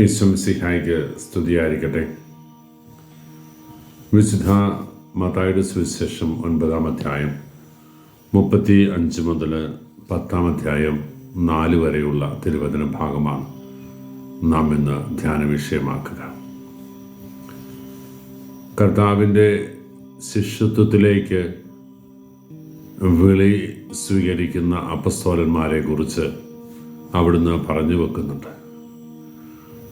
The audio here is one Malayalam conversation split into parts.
ഈശ്വംസിഹായിക്ക് സ്തുതിയായിരിക്കട്ടെ. വിശുദ്ധ മതായുടെ സുവിശേഷം ഒൻപതാം അധ്യായം മുപ്പത്തി അഞ്ച് മുതൽ പത്താം അധ്യായം നാല് വരെയുള്ള തിരുവചന ഭാഗമാണ് നാം ഇന്ന് ധ്യാന വിഷയമാക്കുക കർത്താവിന്റെ ശിഷ്യത്വത്തിലേക്ക് വിളി സ്വീകരിക്കുന്ന അപസ്തോലന്മാരെ കുറിച്ച് അവിടുന്ന് പറഞ്ഞു വെക്കുന്നുണ്ട്.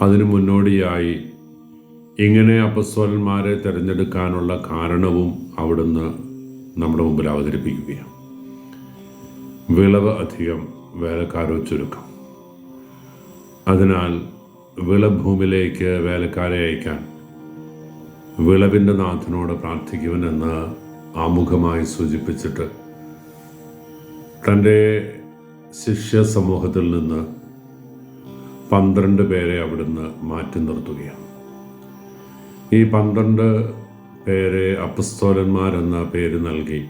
അതിനു മുന്നോടിയായി ഇങ്ങനെ അപ്പസ്വലന്മാരെ തിരഞ്ഞെടുക്കാനുള്ള കാരണവും അവിടുന്ന് നമ്മുടെ മുമ്പിൽ അവതരിപ്പിക്കുകയാണ്. വിളവ് അധികം വേലക്കാരോ ചുരുക്കം. അതിനാൽ വിളഭൂമിയിലേക്ക് വേലക്കാരെ അയക്കാൻ വിളവിന്റെ നാഥനോട് പ്രാർത്ഥിക്കുവനെന്ന് ആമുഖമായി സൂചിപ്പിച്ചിട്ട് തന്റെ ശിഷ്യ സമൂഹത്തിൽ നിന്ന് പന്ത്രണ്ട് പേരെ അവിടുന്ന് മാറ്റി നിർത്തുകയാണ്. ഈ പന്ത്രണ്ട് പേരെ അപ്പസ്തോലന്മാരെന്ന പേര് നൽകി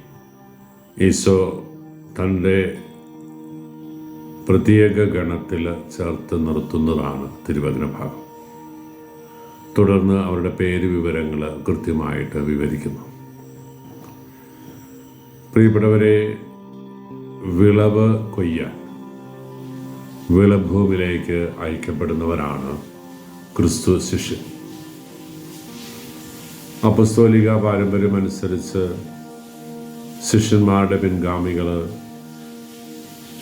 ഈശോ തന്റെ പ്രത്യേക ഗണത്തിൽ ചേർത്ത് നിർത്തുന്നതാണ് തിരുവചന ഭാഗം തുടർന്ന് അവരുടെ പേര് വിവരങ്ങൾ കൃത്യമായിട്ട് വിവരിക്കുന്നു. പ്രിയപ്പെട്ടവരെ വിളവ് കൊയ്യാൻ. വിളഭൂമിയിലേക്ക് അയക്കപ്പെടുന്നവരാണ് ക്രിസ്തു ശിഷ്യൻ അപ്പസ്തോലിക പാരമ്പര്യം അനുസരിച്ച് ശിഷ്യന്മാരുടെ പിൻഗാമികൾ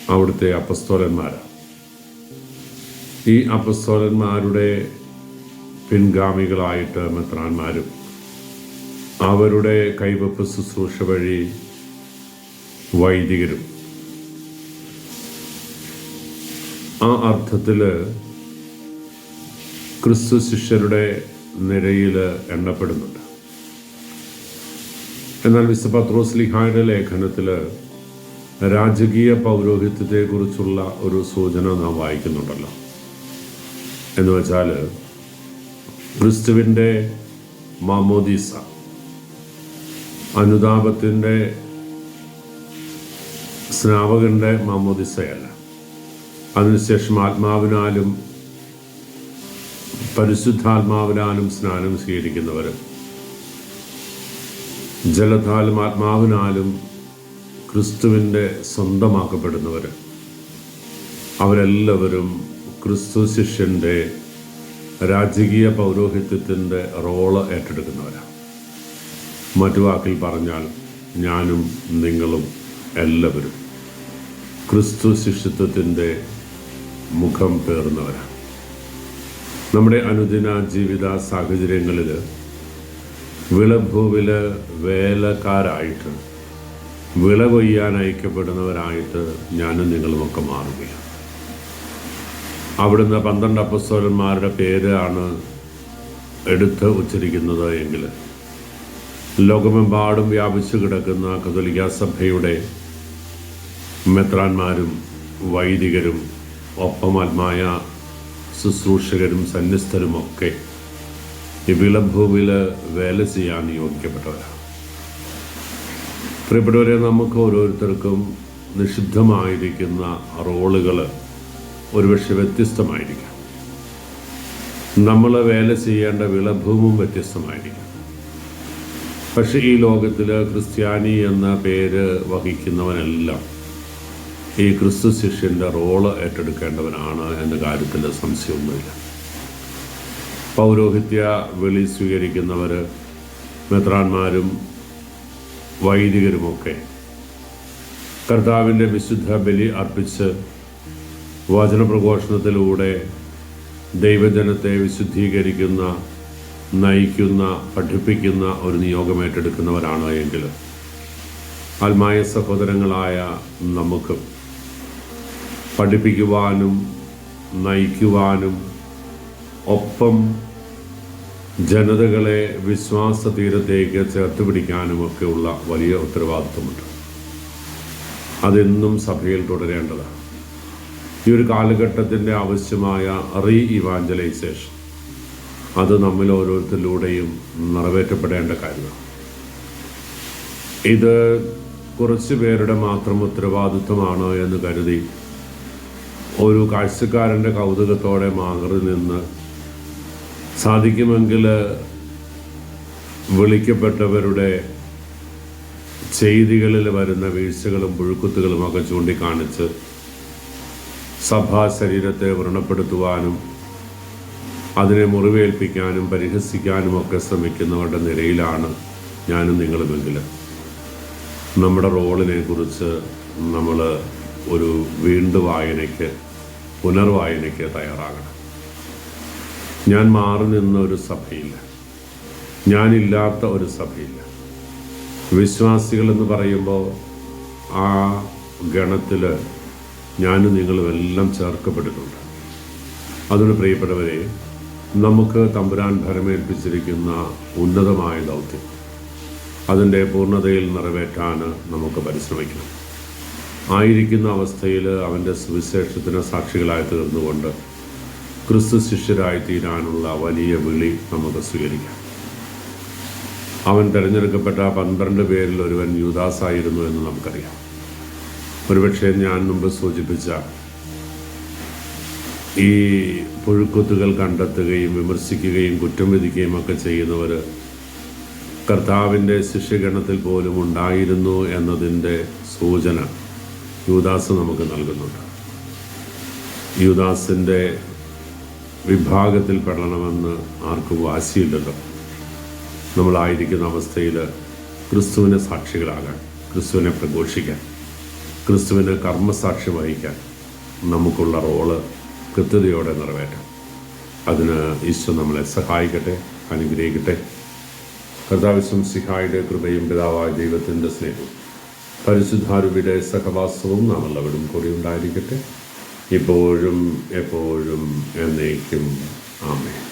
അവിടുത്തെ അപ്പസ്തോലന്മാരാണ്. ഈ അപ്പസ്തോലന്മാരുടെ പിൻഗാമികളായിട്ട് മെത്രാന്മാരും അവരുടെ കൈവപ്പ് ശുശ്രൂഷ വഴി വൈദികരും ആ അർത്ഥത്തിൽ ക്രിസ്തു ശിഷ്യരുടെ നിരയിൽ എണ്ണപ്പെടുന്നുണ്ട്. എന്നാൽ വിശുദ്ധ പത്രോസ് ലിഹായുടെ ലേഖനത്തിൽ രാജകീയ പൗരോഹിത്യത്തെക്കുറിച്ചുള്ള ഒരു സൂചന നാം വായിക്കുന്നുണ്ടല്ലോ. എന്ന് വെച്ചാൽ ക്രിസ്തുവിന്റെ മാമോദീസ അനുതാപത്തിന്റെ സ്നാവകന്റെ മാമോദിസയല്ല. അതിനുശേഷം ആത്മാവിനാലും പരിശുദ്ധാത്മാവിനാലും സ്നാനം സ്വീകരിക്കുന്നവർ. ജലത്താലും ആത്മാവിനാലും ക്രിസ്തുവിന്റെ സ്വന്തമാക്കപ്പെടുന്നവർ. അവരെല്ലാവരും ക്രിസ്തു ശിഷ്യന്റെ രാജകീയ പൗരോഹിത്യത്തിന്റെ റോൾ ഏറ്റെടുക്കുന്നവരാണ് മറ്റു വാക്കിൽ പറഞ്ഞാൽ ഞാനും നിങ്ങളും എല്ലാവരും ക്രിസ്തു ശിഷ്യത്വത്തിന്റെ മുഖം പേർന്നവരാണ് നമ്മുടെ അനുദിന ജീവിത സാഹചര്യങ്ങളിൽ വിളഭൂവിൽ വേലക്കാരായിട്ട് വിള കൊയ്യാൻ അയക്കപ്പെടുന്നവരായിട്ട് ഞാനും നിങ്ങളുമൊക്കെ മാറുകയാണ്. അവിടുന്ന് പന്ത്രണ്ട് അപ്പസ്തോലന്മാരുടെ പേരാണ് എടുത്ത് ഉച്ചരിക്കുന്നത് എങ്കിൽ ലോകമെമ്പാടും വ്യാപിച്ചു കിടക്കുന്ന കത്തോലിക്ക സഭയുടെ മെത്രാന്മാരും വൈദികരും ഒപ്പമാത്മായ ശുശ്രൂഷകരും സന്യസ്തരുമൊക്കെ ഈ വിളഭൂമിയിൽ വേല ചെയ്യാൻ നിയോഗിക്കപ്പെട്ടവരാണ് പ്രിയപ്പെട്ടവരെ നമുക്ക് ഓരോരുത്തർക്കും നിഷിദ്ധമായിരിക്കുന്ന റോളുകൾ ഒരുപക്ഷെ വ്യത്യസ്തമായിരിക്കാം. നമ്മൾ വേല ചെയ്യേണ്ട വിളഭൂമും വ്യത്യസ്തമായിരിക്കാം. പക്ഷെ ഈ ലോകത്തിൽ ക്രിസ്ത്യാനി എന്ന പേര് വഹിക്കുന്നവനെല്ലാം ഈ ക്രിസ്തു ശിഷ്യന്റെ റോൾ ഏറ്റെടുക്കേണ്ടവനാണ് എന്ന കാര്യത്തിൽ സംശയമൊന്നുമില്ല. പൗരോഹിത്യ വിളി സ്വീകരിക്കുന്നവർ മെത്രാന്മാരും വൈദികരുമൊക്കെ കർത്താവിന്റെ വിശുദ്ധ ബലി അർപ്പിച്ച് വചനപ്രഘോഷണത്തിലൂടെ ദൈവജനത്തെ വിശുദ്ധീകരിക്കുന്ന നയിക്കുന്ന പഠിപ്പിക്കുന്ന ഒരു നിയോഗം ഏറ്റെടുക്കുന്നവരാണ് എങ്കിൽ ആത്മായ സഹോദരങ്ങളായ നമുക്കും പഠിപ്പിക്കുവാനും നയിക്കുവാനും ഒപ്പം ജനതകളെ വിശ്വാസ തീരത്തേക്ക് ചേർത്ത് പിടിക്കാനുമൊക്കെയുള്ള വലിയ ഉത്തരവാദിത്വമുണ്ട്. അതെന്നും സഭയിൽ തുടരേണ്ടതാണ്. ഈ ഒരു കാലഘട്ടത്തിന്റെ ആവശ്യമായ റീ ഇവാഞ്ചലൈസേഷൻ അത് നമ്മൾ ഓരോരുത്തരിലൂടെയും നിറവേറ്റപ്പെടേണ്ട കാര്യമാണ്. ഇത് കുറച്ച് പേരുടെ മാത്രം ഉത്തരവാദിത്വമാണോ എന്ന് കരുതി ഒരു കാഴ്ചക്കാരന്റെ കൗതുകത്തോടെ മാറി നിന്ന് സാധിക്കുമെങ്കിൽ വിളിക്കപ്പെട്ടവരുടെ ചെയ്തികളിൽ വരുന്ന വീഴ്ചകളും പുഴുക്കുത്തുകളും ഒക്കെ ചൂണ്ടിക്കാണിച്ച് സഭാ ശരീരത്തെ വ്രണപ്പെടുത്തുവാനും അതിനെ മുറിവേൽപ്പിക്കാനും പരിഹസിക്കാനും ഒക്കെ ശ്രമിക്കുന്നവരുടെ നിരയിലാണ് ഞാനും നിങ്ങളുമെങ്കിൽ. നമ്മുടെ റോളിനെ കുറിച്ച് നമ്മൾ ഒരു വീണ്ടു വായനയ്ക്ക് പുനർവായനയ്ക്ക് തയ്യാറാകണം. ഞാൻ മാറി നിന്ന ഒരു സഭയില്ല. ഞാനില്ലാത്ത ഒരു സഭയില്ല. വിശ്വാസികൾ എന്ന് പറയുമ്പോൾ ആ ഗണത്തിൽ ഞാനും നിങ്ങളും എല്ലാം ചേർക്കപ്പെട്ടിട്ടുണ്ട്. അതുകൊണ്ട് പ്രിയപ്പെട്ടവരെ നമുക്ക് തമ്പുരാൻ ഭരമേൽപ്പിച്ചിരിക്കുന്ന ഉന്നതമായ ദൗത്യം അതിന്റെ പൂർണതയിൽ നിറവേറ്റാൻ നമുക്ക് പരിശ്രമിക്കണം. ആയിരിക്കുന്ന അവസ്ഥയിൽ അവന്റെ സുവിശേഷത്തിന് സാക്ഷികളായി തീർന്നുകൊണ്ട് ക്രിസ്തു ശിഷ്യരായി തീരാനുള്ള വലിയ വിളി നമുക്ക് സ്വീകരിക്കാം. അവൻ തിരഞ്ഞെടുക്കപ്പെട്ട പന്ത്രണ്ട് പേരിൽ ഒരുവൻ യുദാസായിരുന്നു എന്ന് നമുക്കറിയാം. ഒരുപക്ഷെ ഞാൻ മുമ്പ് സൂചിപ്പിച്ച ഈ പുഴുക്കുത്തുകൾ കണ്ടെത്തുകയും വിമർശിക്കുകയും കുറ്റം വിധിക്കുകയും ഒക്കെ ചെയ്യുന്നവർ കർത്താവിന്റെ ശിഷ്യഗണത്തിൽ പോലും ഉണ്ടായിരുന്നു എന്നതിന്റെ സൂചന യൂദാസ് നമുക്ക് നൽകുന്നുണ്ട്. യൂദാസിന്റെ വിഭാഗത്തിൽ പെടണമെന്ന് ആർക്കും വാശിയില്ലല്ലോ. നമ്മളായിരിക്കുന്ന അവസ്ഥയിൽ ക്രിസ്തുവിനെ സാക്ഷികളാകാൻ ക്രിസ്തുവിനെ പ്രഘോഷിക്കാൻ ക്രിസ്തുവിന് കർമ്മസാക്ഷി വഹിക്കാൻ നമുക്കുള്ള റോൾ കൃത്യതയോടെ നിറവേറ്റാം. അതിന് ഈശോ നമ്മളെ സഹായിക്കട്ടെ അനുഗ്രഹിക്കട്ടെ. കർത്താവിശ്വം സിഹായുടെ കൃപയും പിതാവായ ദൈവത്തിന്റെ സ്നേഹവും പരിശുദ്ധാരുവിയുടെ സഹവാസവും നാം കൂടി ഉണ്ടായിരിക്കട്ടെ. ഇപ്പോഴും എപ്പോഴും എന്നേക്കും. ആമേ